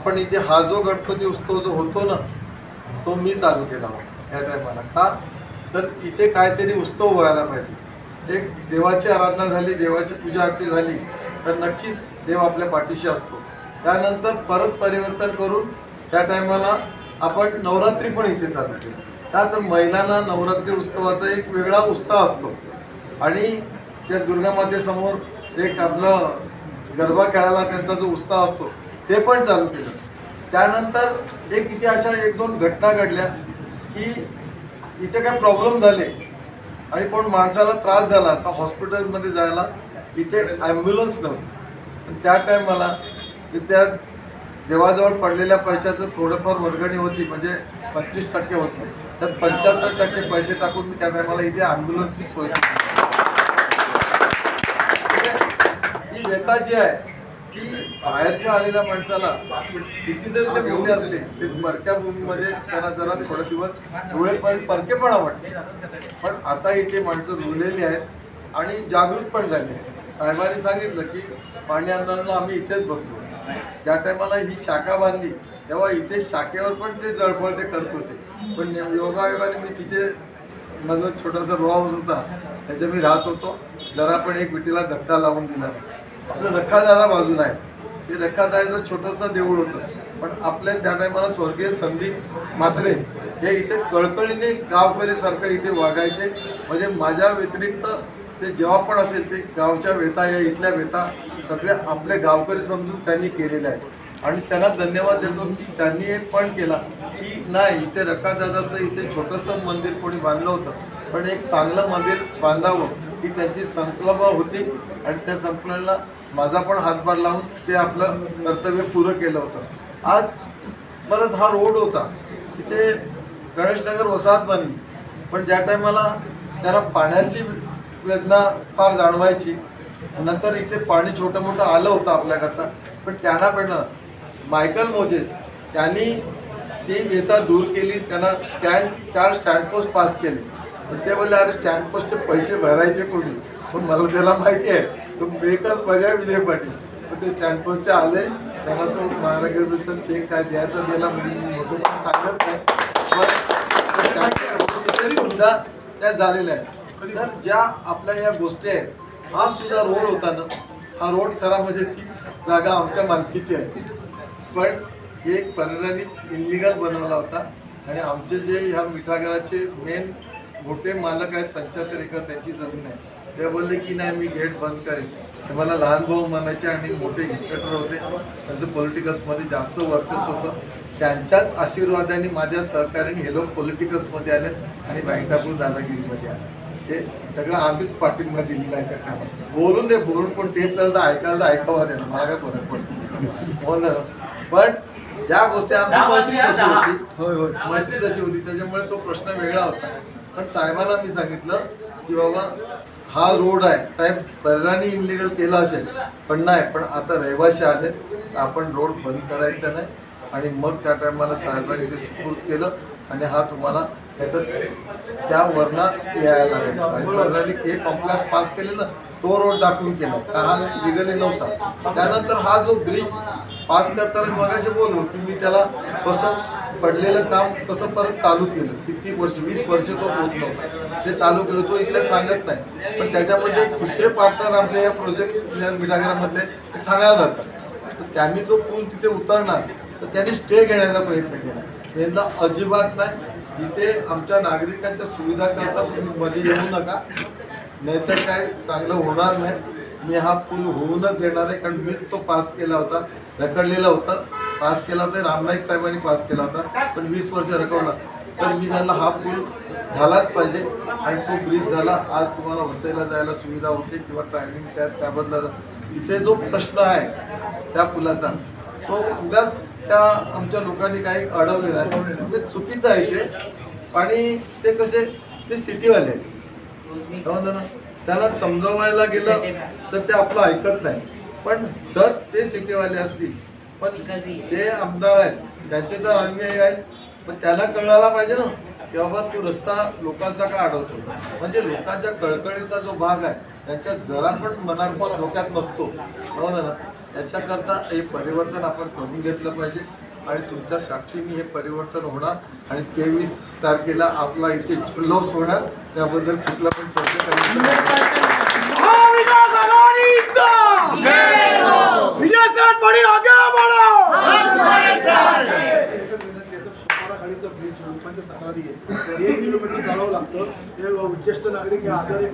आपण इथे हा जो गणपती उत्सव जो होतो ना तो मी चालू केला होता या टायमाला का? तर इथे काहीतरी उत्सव व्हायला पाहिजे. एक देवाची आराधना झाली देवाची पूजा अर्ची झाली तर नक्कीच देव आपल्या पाठीशी असतो. त्यानंतर परत परिवर्तन करून त्या टायमाला आपण नवरात्री पण इथे चालू केली. का तर महिलांना नवरात्री उत्सवाचा एक वेगळा उत्साह असतो. आणि त्या दुर्गामातेसमोर एक आपलं गरबा खेळायला त्यांचा जो उत्साह असतो ते पण चालू केलं. त्यानंतर एक इथे अशा एक दोन घटना घडल्या की इथे काय प्रॉब्लेम झाले आणि कोण माणसाला त्रास झाला तर हॉस्पिटलमध्ये जायला इथे ॲम्ब्युलन्स नव्हती. पण त्या टायमाला जे त्या देवाजवळ पडलेल्या पैशाचं थोडंफार वर्गणी होती म्हणजे पंचवीस टक्के होते. तर पंच्याहत्तर टक्के पैसे टाकून मी त्या टायमाला इथे ॲम्ब्युलन्सची सोय ही म्हणजे व्यथा जी आहे ती बाहेरच्या आलेल्या माणसाला किती जरी ते मोठे असले ते परक्या भूमीमध्ये त्यांना जरा थोडे दिवस डोळे पण परकेपणा वाटते. पण आता इथे माणसं रुळलेली आहेत आणि जागृत पण झाली आहेत. साहेबांनी सांगितलं की पाणी आंदोलनाला आम्ही इथेच बसलो. ज्या टायमाला ही शाखा बांधली तेव्हा इथे शाखेवर पण ते जळफळ ते करत होते. पण योगायोगाने मी तिथे माझा छोटासा रो हाऊस होता त्याच्या मी राहत होतो. जरा पण एक विटीला धक्का लावून दिला नाही. आपलं रखादारा बाजून आहे ते रखादाराचं छोटंसं देऊळ होतं. पण आपल्या त्या टायमाला स्वर्गीय संदीप म्हात्रे हे इथे कळकळीने गावकरीसारखं इथे वागायचे. म्हणजे माझ्या व्यतिरिक्त ते जेव्हा पण असेल ते गावच्या वेता या इथल्या वेता सगळ्या आपले गावकरी समजून त्यांनी केलेले आहेत. आणि त्यांना धन्यवाद देतो की त्यांनी एक पण केला की नाही इथे रकादादाचं इथे छोटंसं मंदिर कोणी बांधलं होतं. पण एक चांगलं मंदिर बांधावं ही त्यांची संकल्प होती. आणि त्या संकलनाला माझा पण हातभार लावून ते आपलं कर्तव्य पुरं केलं होतं. आज बरंच हा रोड होता. तिथे गणेशनगर वसाहत बनली. पण ज्या टायमाला त्याला पाण्याची वेदना फार जाणवायची नंतर इथे पाणी छोटं मोठं आलं होतं आपल्याकरता. पण त्यांना पण मायकल मोजेस त्यांनी ती व्यथा दूर केली त्यांना स्टँड चार स्टँड पोस्ट पास केले. पण ते बोलले अरे स्टँड पोस्टचे पैसे भरायचे कोणी? पण मला त्याला माहिती आहे. तो एकच पर्याय विजय पाटील. तर ते स्टँडपोस्टचे आले. त्यांना तो महानगरचा चेक काय द्यायचा दिला म्हणजे मोठं पण सांगत नाही. पण सुद्धा त्या झालेल्या आहेत. तर ज्या आपल्या या गोष्टी आहेत हा सुद्धा रोड होता ना हा रोड खरा म्हणजे ती जागा आमच्या मालकीची आहे. पण एक पर्यायाने इनलिगल बनवला होता. आणि आमचे जे ह्या मिठागराचे मेन मोठे मालक आहेत पंच्याहत्तर एकर त्यांची जमीन आहे. ते बोलले की नाही मी गेट बंद करेन. ते मला लहान भाऊ म्हणायचे आणि मोठे इन्स्पेक्टर होते. त्यांचं पॉलिटिकल्समध्ये जास्त वर्चस्व होतं. त्यांच्याच आशीर्वादाने माझ्या सहकार्याने हे लोक पॉलिटिकल्समध्ये आले आणि बँकापूर दादागिरीमध्ये आले हे सगळं आम्हीच पाठिंबा दिलेला आहे त्या कामात. बोलून दे बोलून पण ते तर ऐकायला ऐकावं ना मला काय फरक पडतो हो ना. पण या गोष्टी आमची मैत्री तशी होती. होय होय. मैत्री तशी होती. त्याच्यामुळे तो प्रश्न वेगळा होता. पण साहेबांना मी सांगितलं की बाबा हा रोड आहे. साहेब पर्यानी इनलिगल केला असेल पण नाही पण आता रहिवाशी आले आपण रोड बंद करायचा नाही. आणि मग त्या टायमाला साहेबांनी इथे सुपूर्द केलं आणि हा तुम्हाला त्याचं त्या वर्णात यायला लागायचं. आणि वर्णाने हे कॉम्प्लेक्स पास केले ना तो रोड दाखवून केला. का हा लिगली नव्हता. त्यानंतर हा जो ब्रिज पास करताना मगाशी बोललो की मी त्याला कसं पडलेलं काम कसं परत चालू केलं. किती वर्ष वीस वर्ष तो होत नव्हता ते चालू केलं तो इकडे सांगत नाही. पण त्याच्यामध्ये दुसरे पार्टनर आमच्या या प्रोजेक्ट मिठागरामधले ते ठाण्याला जातात. तर त्यांनी जो पूल तिथे उतरणार तर त्यांनी स्टे घेण्याचा प्रयत्न केला. त्यांना अजिबात नाही. इथे आमच्या नागरिकांच्या सुविधा करता तुम्ही मध्ये येऊ नका. नाहीतर काय चांगलं होणार नाही. मी हा पूल होऊनच देणार आहे कारण मीच तो पास केला होता रखडलेला होता. पास केला होता रामनाईक साहेबांनी पास केला होता पण वीस वर्ष रकवला तर मी झाला हा पूल झालाच पाहिजे आणि तो ब्रिज झाला. आज तुम्हाला वसईला जायला सुविधा होते किंवा टायमिंग त्या त्याबद्दल तिथे जो प्रश्न आहे त्या पुलाचा तो उगाच त्या आमच्या लोकांनी काही अडवलेला आहे. म्हणजे चुकीचं आहे ते. आणि ते कसे ते सिटीवाले ना? त्याला समजवायला गेलं तर ते आपलं ऐकत नाही. पण जर ते सिटीवाले असतील पण ते आमदार आहेत. त्यांचे तर अनुयायी आहेत. पण त्याला कळायला पाहिजे ना की बाबा तू रस्ता लोकांचा का अडवतो म्हणजे लोकांच्या कळकळीचा जो भाग आहे त्यांच्या जरा पण मनार्पण धोक्यात नसतो. हो बरोबर ना त्याच्याकरता हे परिवर्तन आपण करून घेतलं पाहिजे. आणि तुमच्या साक्षीने हे परिवर्तन होणार. आणि तेवीस तारखेला आपला इथे जल्लोष होणार. त्याबद्दल कुठला पण संशय जिंकतो विजयसाहेब पाटील आगे वाढा पंचवीस तक्रारी आहे एक किलोमीटर चालावं लागतं. ते ज्येष्ठ नागरिक आजारी